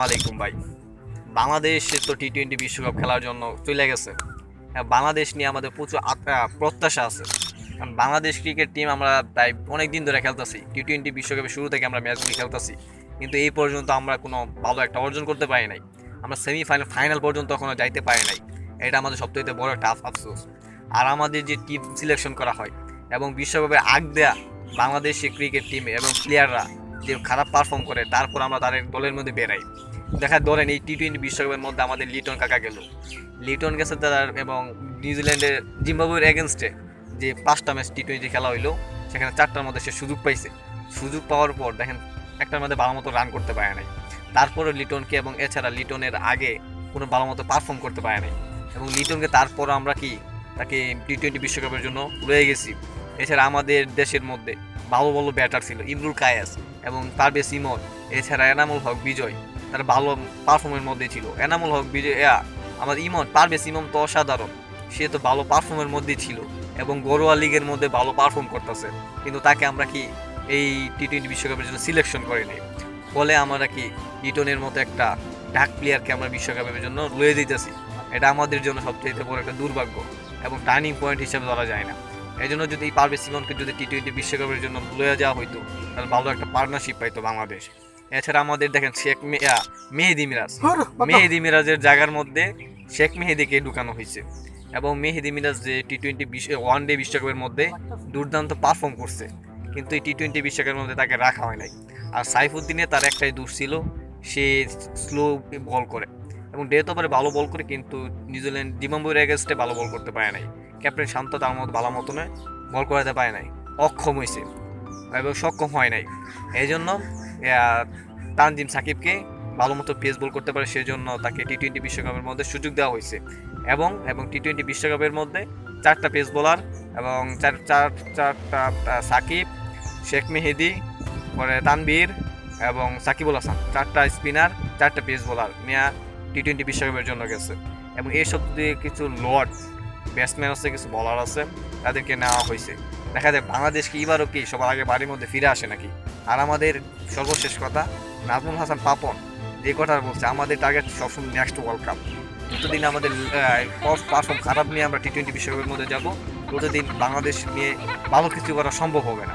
আলাইকুম ভাই। বাংলাদেশ তো টি টোয়েন্টি বিশ্বকাপ খেলার জন্য চলে গেছে। হ্যাঁ, বাংলাদেশ নিয়ে আমাদের প্রচুর প্রত্যাশা আছে। কারণ বাংলাদেশ ক্রিকেট টিম আমরা প্রায় অনেক দিন ধরে খেলতেছি। টি টোয়েন্টি বিশ্বকাপের শুরু থেকে আমরা ম্যাচগুলি খেলতেছি। কিন্তু এই পর্যন্ত আমরা কোনো ভালো একটা অর্জন করতে পারি নাই। আমরা সেমিফাইনাল ফাইনাল পর্যন্ত এখনও যাইতে পারি নাই। এটা আমাদের সবথেকে বড় একটা আফ- আফসোস। আর আমাদের যে টিম সিলেকশন করা হয় এবং বিশ্বকাপের আগ দেয়া বাংলাদেশি ক্রিকেট টিম এবং প্লেয়াররা যে খারাপ পারফর্ম করে তারপর আমরা তাদের দলের মধ্যে বেরাই দেখা ধরেন এই টি টোয়েন্টি বিশ্বকাপের মধ্যে আমাদের লিটন কাকা গেল। লিটন গেছে তার এবং নিউজিল্যান্ডের জিম্বাবুয়ের এগেনস্টে যে পাঁচটা ম্যাচ টি টোয়েন্টি খেলা হইল, সেখানে চারটার মধ্যে সে সুযোগ পাইছে। সুযোগ পাওয়ার পর দেখেন একটার মধ্যে ভালো মতো রান করতে পারে নাই। তারপরে লিটনকে এবং এছাড়া লিটনের আগে কোনো ভালো মতো পারফর্ম করতে পারে নাই। এবং লিটনকে তারপর আমরা কি তাকে টি টোয়েন্টি বিশ্বকাপের জন্য রয়ে গেছি। এছাড়া আমাদের দেশের মধ্যে ভালো ভালো ব্যাটার ছিল, ইমরুল কায়াস এবং পারভেজ ইমন এছাড়া এনামুল হক বিজয়। তার ভালো পারফর্মের মধ্যে ছিল। এনামুল হক, বিজয় আমার ইমন, পারভেজ ইমন তো অসাধারণ। সে তো ভালো পারফর্মের মধ্যে ছিল এবং ঘরোয়া লিগের মধ্যে ভালো পারফর্ম করতেছে। কিন্তু তাকে আমরা কি এই টি টোয়েন্টি বিশ্বকাপের জন্য সিলেকশন করে নেই? ফলে আমরা কি লিটনের মতো একটা ডাক প্লেয়ারকে আমরা বিশ্বকাপের জন্য লয়ে দিতেছি? এটা আমাদের জন্য সবচেয়ে বড় একটা দুর্ভাগ্য এবং টার্নিং পয়েন্ট হিসেবে ধরা যায় না। এই জন্য যদি এই পারভেজ সিমনকে যদি টি টোয়েন্টি বিশ্বকাপের জন্য লয়ে যাওয়া হইতো, তাহলে ভালো একটা পার্টনারশিপ পাইতো বাংলাদেশ। এছাড়া আমাদের দেখেন শেখ মেহেদি মিরাজ। মেহেদি মিরাজের জায়গার মধ্যে শেখ মেহেদিকে ঢুকানো হয়েছে। এবং মেহেদি মিরাজ যে টি টোয়েন্টি ওয়ান ডে বিশ্বকাপের মধ্যে দুর্দান্ত পারফর্ম করছে। কিন্তু এই টি টোয়েন্টি বিশ্বকাপের মধ্যে তাকে রাখা হয় নাই। আর সাইফুদ্দিনে তার একটাই দোষ ছিল সে স্লো বল করে। এবং ডেথ ওভারে ভালো বল করে কিন্তু নিউজিল্যান্ড জিম্বাবুয়ের এগেস্টে ভালো বল করতে পারে নাই। ক্যাপ্টেন শান্ত তার মতো ভালো মতনে বল করাতে পারে নাই। অক্ষম হয়েছে। এবং সক্ষম হয় নাই। এই জন্য তানজিম সাকিবকে ভালো মতো পেস বল করতে পারে, সেজন্য তাকে টি টোয়েন্টি বিশ্বকাপের মধ্যে সুযোগ দেওয়া হয়েছে। এবং এবং টি টোয়েন্টি বিশ্বকাপের মধ্যে চারটা পেস বোলার এবং চার চার, চারটা সাকিব, শেখ মেহেদি, পরে তানবীর এবং সাকিবুল হাসান। চারটা স্পিনার, চারটা পেস বোলার নেয়া টি টোয়েন্টি বিশ্বকাপের জন্য গেছে। এবং এইসব দিয়ে কিছু লর্ড, ব্যাটসম্যান আছে, কিছু বলার আছে, তাদেরকে নেওয়া হয়েছে। দেখা যায় বাংলাদেশ কি এবারও কি সবার আগে বাড়ির মধ্যে ফিরে আসে নাকি? আর আমাদের সর্বশেষ কথা, নাজমুল হাসান পাপন যে কথা বলছে, আমাদের টার্গেট সবসময় নেক্সট ওয়ার্ল্ড কাপ যতদিন আমাদের পারফর্ম খারাপ নিয়ে আমরা টি টোয়েন্টি বিশ্বকাপের মধ্যে যাব, ততদিন বাংলাদেশ নিয়ে ভালো কিছু করা সম্ভব হবে না।